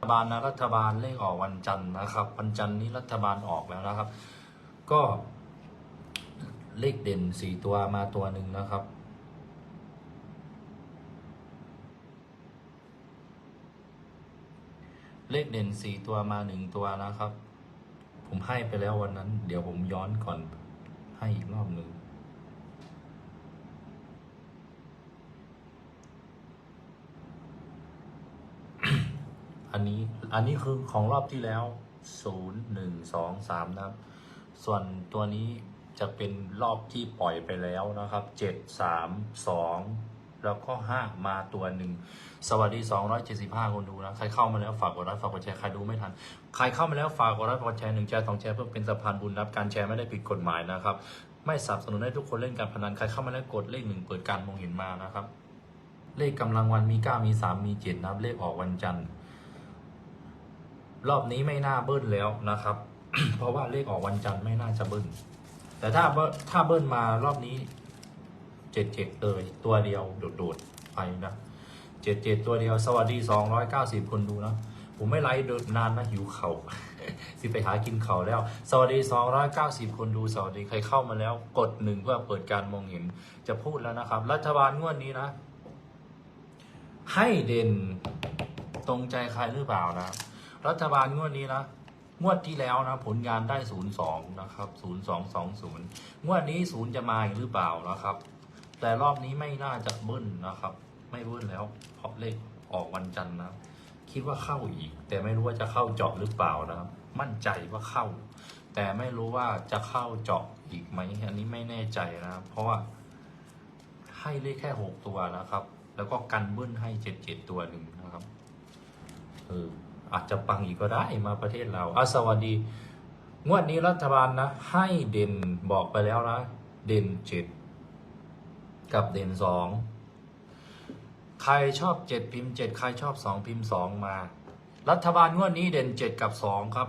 รัฐบาลนะรัฐบาลเลขออกวันจันทร์นะครับ วันจันทร์นี้รัฐบาลออกแล้วนะครับ ก็เลขเด่นสี่ตัวมาตัวหนึ่งนะครับเลขเด่นสี่ตัวมาหนึ่งตัวนะครับ ผมให้ไปแล้ววันนั้น เดี๋ยวผมย้อนก่อนให้อีกรอบหนึ่ง อันนี้อันนี้คือของรอบที่แล้วศูนย์หนึ่งสองสามนะครับ ส่วนตัวนี้จะเป็นรอบที่ปล่อยไปแล้วนะครับเจ็ดสามสองแล้วก็ห้ามาตัวหนึ่งสวัสดี 275 คนดูนะ ใครเข้ามาแล้วฝากกดไลค์ฝากกดแชร์ใครดูไม่ทัน ใครเข้ามาแล้วฝากกดไลค์ฝากกดแชร์หนึ่งแชร์สองแชร์เพื่อเป็นสะพานบุญนับการแชร์ไม่ได้ผิดกฎหมายนะครับ ไม่สนับสนุนให้ทุกคนเล่นการพนันใครเข้ามาแล้วกดเลขหนึ่งเปิดการมองเห็นมานะครับ เลขกำลังวันมี 9 มี 3 มี 7 นะครับเลขออกวันจันทร์ รอบนี้ไม่น่าเบิ้ลแล้วนะครับ เพราะว่าเลขออกวันจันทร์ไม่น่าจะเบิ้ลแต่ถ้าถ้าเบิ้ลมารอบนี้เจ็ดเจ็ดเลยตัวเดียวโดดๆไปนะเจ็ดเจ็ดตัวเดียว สวัสดีสองร้อยเก้าสิบคนดูนะผมไม่ไลฟ์เดินนานนะหิวเขา่าสิไปหากินเขา่าแล้ว สวัสดีสองร้อยเก้าสิบคนดูสวัสดีใครเข้ามาแล้ว กดหนึ่งเพื่อเปิดการมองเห็น จะพูดแล้วนะครับ รัฐบาลงวดนี้นะ ให้เด่นตรงใจใครหรือเปล่านะ รัฐบาลงวดนี้นะงวดที่แล้วนะผลงานได้ศูนย์สองนะครับศูนย์สองสองศูนย์งวดนี้ศูนย์จะมาอีกหรือเปล่านะครับ แต่รอบนี้ไม่น่าจะเบิ้ลนะครับ ไม่เบิ้ลแล้วเพราะเลขออกวันจันทร์นะคิดว่าเข้าอีก แต่ไม่รู้ว่าจะเข้าเจาะหรือเปล่านะครับ มั่นใจว่าเข้า แต่ไม่รู้ว่าจะเข้าเจาะอีกไหมอันนี้ไม่แน่ใจนะเพราะว่าให้เลขแค่หกตัวนะครับ แล้วก็กันเบิ้ลให้เจ็ดเจ็ดตัวหนึ่งนะครับเออ อาจจะปังอีกก็ได้มาประเทศเราอะสวัสดี งวดนี้รัฐบาลนะ ให้เด่นบอกไปแล้วนะ เด่นเจ็ดกับเด่นสองใครชอบเจ็ดพิมพ์เจ็ดใครชอบสองพิมพ์สองมา รัฐบาลงวดนี้เด่นเจ็ดกับสองครับ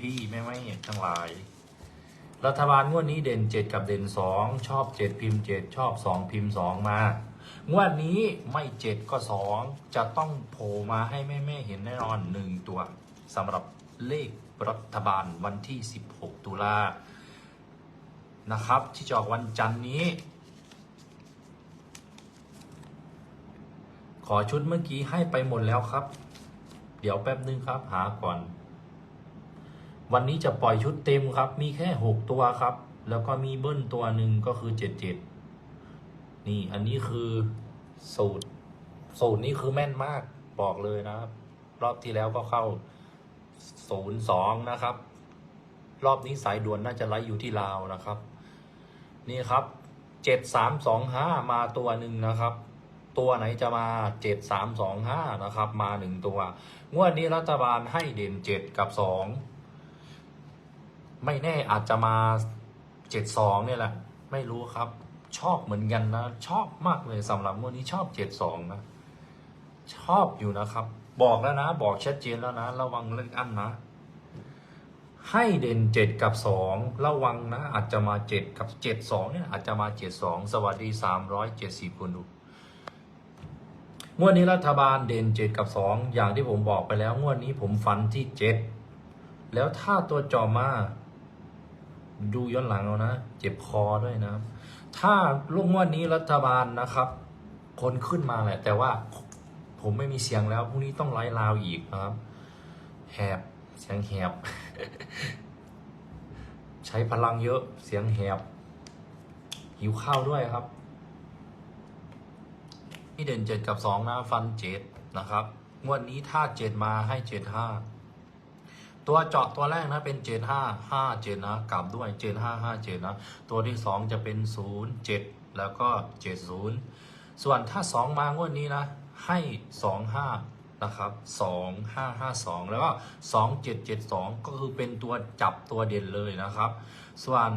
พี่ๆไม่ไม่ทั้งหลาย รัฐบาลงวดนี้เด่นเจ็ดกับเด่นสองชอบเจ็ดพิมพ์เจ็ดชอบสองพิมพ์สองมา งวดนี้ไม่เจ็ดก็สองจะต้องโผล่มาให้แม่ๆเห็นแน่นอนหนึ่งตัวสำหรับเลขรัฐบาลวันที่ 16 ตุลานะครับ ที่จะออกวันจันนี้ ขอชุดเมื่อกี้ให้ไปหมดแล้วครับ เดี๋ยวแป๊บนึงครับหาก่อน วันนี้จะปล่อยชุดเต็มครับ มีแค่ 6 ตัวครับ แล้วก็มีเบิ้ลตัวหนึ่งก็คือ 77 นี่อันนี้คือสูตร สูตรนี้คือแม่นมากบอกเลยนะครับ รอบที่แล้วก็เข้า02นะครับ รอบนี้สายด่วนน่าจะไล่อยู่ที่ลาวนะครับ นี่ครับ7325มาตัวหนึ่งนะครับ ตัวไหนจะมา7325นะครับ มาหนึ่งตัว งวดนี้รัฐบาลให้เด่น7กับ2ไม่แน่อาจจะมา72เนี่ยแหละ ไม่รู้ครับ ชอบเหมือนกันนะ ชอบมากเลยสำหรับงวดนี้ชอบ72นะ ชอบอยู่นะครับ บอกแล้วนะ บอกชัดเจนแล้วนะ ระวังเรื่องอันนะ ให้เด่น7กับ2ระวังนะ อาจจะมา7กับ72เนี่ยอาจจะมา72สองสวัสดี370คนดูงวดนี้รัฐบาลเด่น7กับ2องอย่างที่ผมบอกไปแล้วงวดนี้ผมฟันที่7แล้วถ้าตัวจอมา ดูย้อนหลังเอานะ เจ็บคอด้วยนะ ถ้าลูกงวดนี้รัฐบาลนะครับ คนขึ้นมาแหละ แต่ว่าผมไม่มีเสียงแล้วพรุ่งนี้ต้องไลฟ์ลาวอีกนะครับ แหบเสียงแหบ ใช้พลังเยอะเสียงแหบ หิวข้าวด้วยครับที่เด่นเจ็ดกับสองนะ ฟันเจ็ดนะครับ งวดนี้ถ้าเจ็ดมาให้เจ็ดห้า ตัวเจาะตัวแรกนะเป็นเจ็ดห้าห้าเจนะกลับด้วยเจ็ดห้าห้าเจนะตัวที่สองจะเป็นศูนย์เจ็ดแล้วก็เจ็ดศูนย์ส่วนถ้าสองมางวดนี้นะ ให้สองห้านะครับสองห้าห้าสองแล้วก็สองเจ็ดเจ็ดสองก็คือเป็นตัวจับตัวเด่นเลยนะครับ ส่วน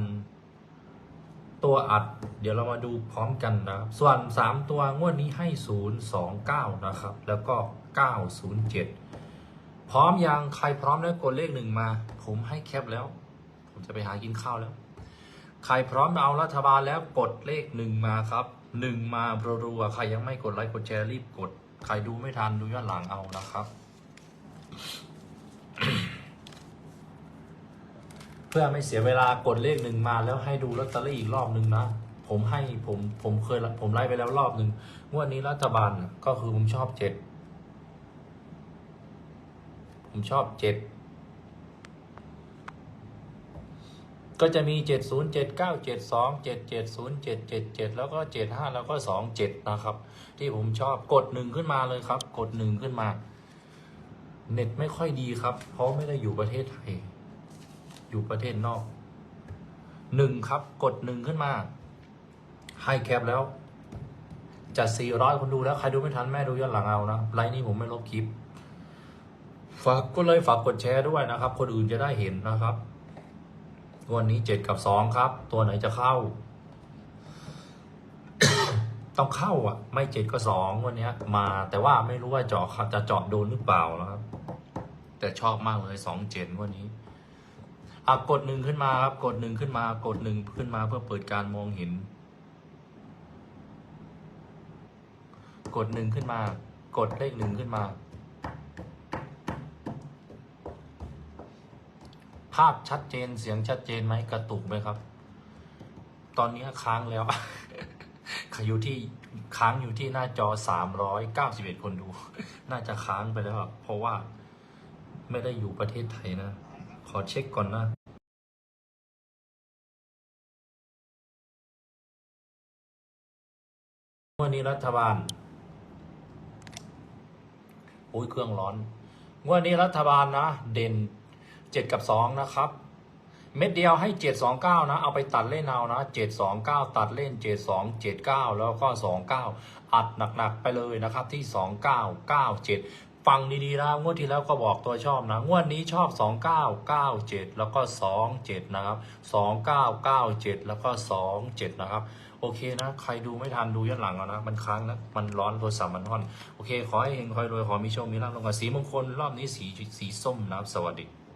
ตัวอัดเดี๋ยวเรามาดูพร้อมกันนะครับส่วน 3 ตัวงวดนี้ให้ 0 2 9 นะครับ แล้วก็ 907 พร้อมยังใครพร้อมแล้วกดเลขหนึ่งมา ผมให้แคปแล้ว ผมจะไปหากินข้าวแล้ว ใครพร้อมเอารัฐบาลแล้วกดเลขหนึ่งมาครับหนึ่งมารัวๆใครยังไม่กดไลค์กดแชร์รีบกด ใครดูไม่ทันดูย้อนหลังเอานะครับ เพื่อไม่เสียเวลากดเลขหนึ่งมาแล้วให้ดูลอตเตอรี่อีกรอบหนึ่งนะผมให้ผมผมเคยผมไล่ไปแล้วรอบหนึ่งงวดนี้รัฐบาลก็คือผมชอบเจ็ด ผมชอบเจ็ดก็จะมีเจ็ดศูนย์เจ็ดเก้าเจ็ดสองเจ็ดเจ็ดศูนย์เจ็ดเจ็ดเจ็ดแล้วก็เจ็ดห้าแล้วก็สองเจ็ดนะครับ ที่ผมชอบกดหนึ่งขึ้นมาเลยครับ กดหนึ่งขึ้นมา เน็ตไม่ค่อยดีครับ เพราะไม่ได้อยู่ประเทศไทย อยู่ประเทศนอกหนึ่งครับ กดหนึ่งขึ้นมาให้แคปแล้วจะสี่ร้อยคนดูแล้ว ใครดูไม่ทันแม่ดูย้อนหลังเอานะไลน์นี้ผมไม่ลบคลิป ฝากก็เลยฝากกดแชร์ด้วยนะครับ คนอื่นจะได้เห็นนะครับ วันนี้เจ็ดกับสองครับ ตัวไหนจะเข้า ต้องเข้าอะ ไม่เจ็ดก็สองวันนี้มา แต่ว่าไม่รู้ว่าเจาะจะเจาะโดนหรือเปล่านะครับ แต่ชอบมากเลยสองเจ็ดวันนี้อะกดหนึ่งขึ้นมาครับ กดหนึ่งขึ้นมา กดหนึ่งขึ้นมาเพื่อเปิดการมองเห็น กดหนึ่งขึ้นมา กดเลขหนึ่งขึ้นมา ภาพชัดเจนเสียงชัดเจนไหมกระตุกไหมครับ ตอนนี้ค้างแล้วอยู่ที่ค้างอยู่ที่หน้าจอสามร้อยเก้าสิบเอ็ดคนดู น่าจะค้างไปแล้วอะเพราะว่าไม่ได้อยู่ประเทศไทยนะ ขอเช็คก่อนนะวันนี้รัฐบาลโอ้ยเครื่องร้อนวันนี้รัฐบาลนะ เด่น เจ็ดกับสองนะครับ เม็ดเดียวให้เจ็ดสองเก้านะ เอาไปตัดเล่นเอานะเจ็ดสองเก้าตัดเล่นเจ็ดสองเจ็ดเก้าแล้วก็สองเก้าอัดหนักๆไปเลยนะครับที่สองเก้าเก้าเจ็ดฟังดีๆนะงวดที่แล้วก็บอกตัวชอบนะ งวดนี้ชอบสองเก้าเก้าเจ็ดแล้วก็สองเจ็ดนะครับสองเก้าเก้าเจ็ดแล้วก็สองเจ็ดนะครับ โอเคนะ ใครดูไม่ทันดูย้อนหลังเอานะ มันค้างนะ มันร้อนโทรศัพท์มันร้อน โอเค ขอให้เฮงคอยรวย ขอมีโชค มีลาภลงกับสีมงคล รอบนี้สีสีส้มนะครับ สวัสดี